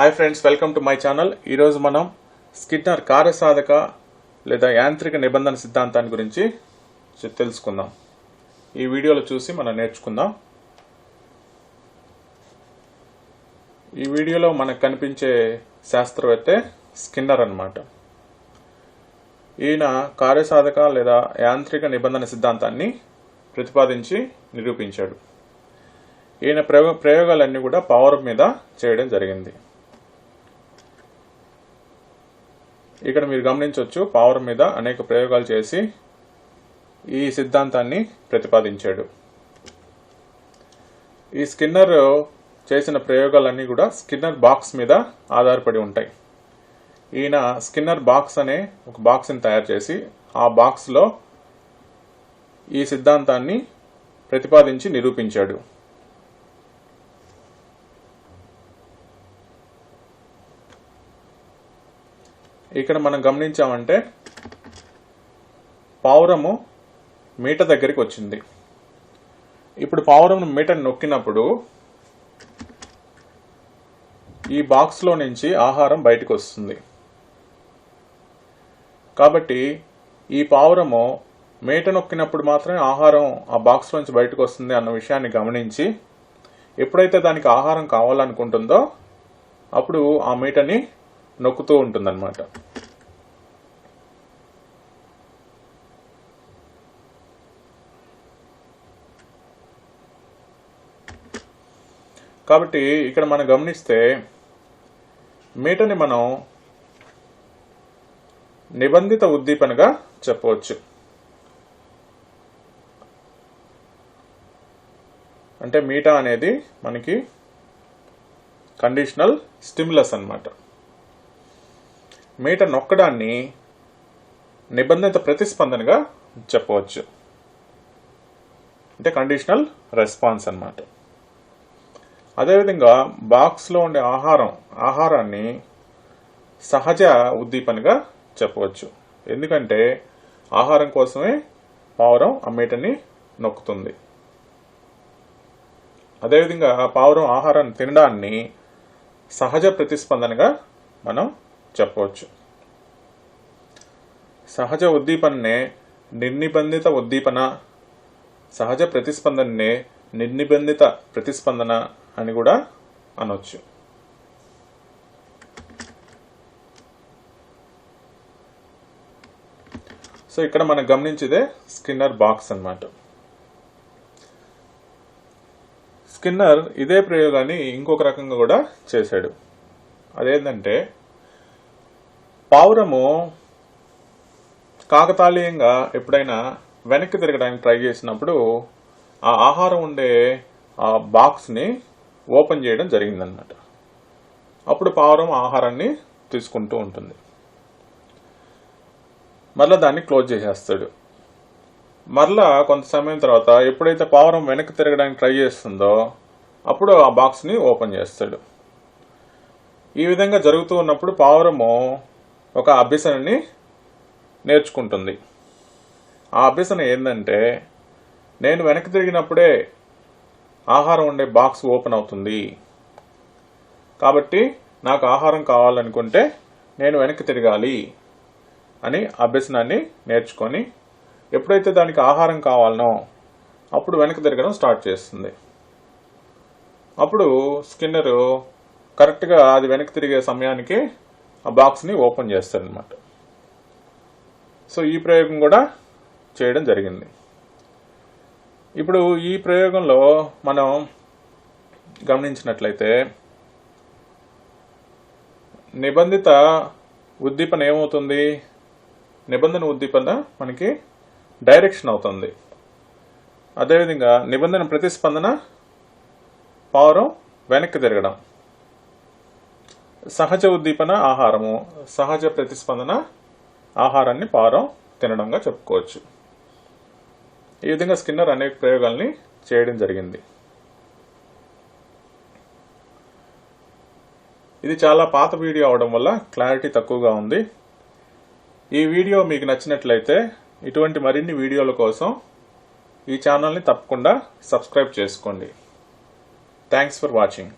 Hi friends welcome to my channel ఈరోజు మనం Skinner కార్యసాధక లేదా యాంత్రిక నిబంధన సిద్ధాంతాన్ని గురించి తెలుసుకుందాం. ఈ వీడియోలో చూసి మనం నేర్చుకుందాం. ఈ వీడియోలో మనకు కనిపించే శాస్త్రవేత్తే స్కిన్నర్ అన్నమాట. ఈయన కార్యసాధక లేదా యాంత్రిక నిబంధన సిద్ధాంతాన్ని ప్రతిపాదించి నిరూపించాడు. ఈయన ప్రయోగాలన్నీ కూడా పవర్ మీద చేయడం జరిగింది. ఇక్కడ మీరు గమనించవచ్చు పావర్ మీద అనేక ప్రయోగాలు చేసి ఈ సిద్ధాంతాన్ని ప్రతిపాదించాడు. ఈ స్కిన్నర్ చేసిన ప్రయోగాలన్నీ కూడా స్కిన్నర్ బాక్స్ మీద ఆధారపడి ఉంటాయి. ఈయన స్కిన్నర్ బాక్స్ అనే ఒక బాక్స్ని తయారు చేసి ఆ బాక్స్లో ఈ సిద్ధాంతాన్ని ప్రతిపాదించి నిరూపించాడు. ఇక్కడ మనం గమనించామంటే పావురము మీట దగ్గరికి వచ్చింది. ఇప్పుడు పావురం మీటను నొక్కినప్పుడు ఈ బాక్స్లో నుంచి ఆహారం బయటకు వస్తుంది. కాబట్టి ఈ పావురము మేట నొక్కినప్పుడు మాత్రమే ఆహారం ఆ బాక్స్ నుంచి బయటకు వస్తుంది అన్న విషయాన్ని గమనించి ఎప్పుడైతే దానికి ఆహారం కావాలనుకుంటుందో అప్పుడు ఆ మీటని నొక్కుతూ ఉంటుందన్నమాట. కాబట్టి ఇక్కడ మనం గమనిస్తే మీటని మనం నిబంధిత ఉద్దీపనగా చెప్పవచ్చు. అంటే మీటా అనేది మనకి కండిషనల్ స్టిమ్యులస్ అన్నమాట. మీట నొక్కడాన్ని నిబంధిత ప్రతిస్పందనగా చెప్పవచ్చు. అంటే కండిషనల్ రెస్పాన్స్ అన్నమాట. అదేవిధంగా బాక్స్లో ఉండే ఆహారం ఆహారాన్ని సహజ ఉద్దీపనగా చెప్పవచ్చు. ఎందుకంటే ఆహారం కోసమే పావురం అమ్మేటని నొక్కుతుంది. అదేవిధంగా పావురం ఆహారాన్ని తినడాన్ని సహజ ప్రతిస్పందనగా మనం చెప్పవచ్చు. సహజ ఉద్దీపననే నిర్నిబంధిత ఉద్దీపన సహజ ప్రతిస్పందననే నిర్నిబంధిత ప్రతిస్పందన అని కూడా అనొచ్చు. సో ఇక్కడ మనం గమనించేదే స్కిన్నర్ బాక్స్ అన్నమాట. స్కిన్నర్ ఇదే ప్రయోగాన్ని ఇంకొక రకంగా కూడా చేశాడు. అదేంటంటే పావురము కాకతాళీయంగా ఎప్పుడైనా వెనక్కి తిరగడానికి ట్రై చేసినప్పుడు ఆ ఆహారం ఉండే ఆ బాక్స్ని ఓపెన్ చేయడం జరిగిందన్నమాట. అప్పుడు పావురం ఆహారాన్ని తీసుకుంటూ ఉంటుంది. మరలా దాన్ని క్లోజ్ చేసేస్తాడు. మరలా కొంత సమయం తర్వాత ఎప్పుడైతే పావురం వెనక్కి తిరగడానికి ట్రై చేస్తుందో అప్పుడు ఆ బాక్స్ని ఓపెన్ చేస్తాడు. ఈ విధంగా జరుగుతూ ఉన్నప్పుడు పావురము ఒక అభ్యసనని నేర్చుకుంటుంది. ఆ అభ్యసన ఏంటంటే నేను వెనక్కి తిరిగినప్పుడే ఆహారం ఉండే బాక్స్ ఓపెన్ అవుతుంది. కాబట్టి నాకు ఆహారం కావాలనుకుంటే నేను వెనక్కి తిరగాలి అని అభ్యసనాన్ని నేర్చుకొని ఎప్పుడైతే దానికి ఆహారం కావాలనో అప్పుడు వెనక్కి తిరగడం స్టార్ట్ చేస్తుంది. అప్పుడు స్కిన్నర్ కరెక్ట్గా అది వెనక్కి తిరిగే సమయానికి ఆ బాక్స్ని ఓపెన్ చేస్తారనమాట సో ఈ ప్రయోగం కూడా చేయడం జరిగింది. ఇప్పుడు ఈ ప్రయోగంలో మనం గమనించినట్లయితే నిబంధిత ఉద్దీపన ఏమవుతుంది? నిబంధన ఉద్దీపన మనకి డైరెక్షన్ అవుతుంది. అదేవిధంగా నిబంధన ప్రతిస్పందన పావురం వెనక్కి తిరగడం. సహజ ఉద్దీపన ఆహారము సహజ ప్రతిస్పందన ఆహారాన్ని పావురం తినడంగా చెప్పుకోవచ్చు. ఈ విధంగా స్కిన్నర్ అనేక ప్రయోగాల్ని చేయడం జరిగింది. ఇది చాలా పాత వీడియో అవడం వల్ల క్లారిటీ తక్కువగా ఉంది. ఈ వీడియో మీకు నచ్చినట్లయితే ఇటువంటి మరిన్ని వీడియోల కోసం ఈ ఛానల్ని తప్పకుండా సబ్స్క్రైబ్ చేసుకోండి. Thanks for watching